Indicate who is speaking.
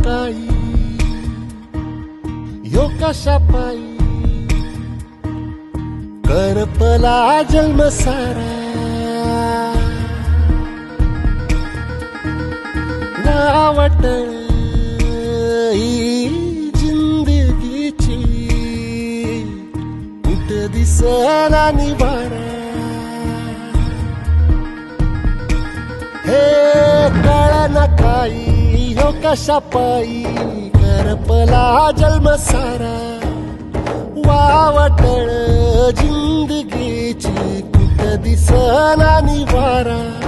Speaker 1: Sapai, Yoka Sapai, Karpala Jalmasara. नावट जिंदगीची कुठ दिसला निवारा कशा पायी करपला जन्म सारा. वावटळ जिंदगीची कुठ दिसना निवारा.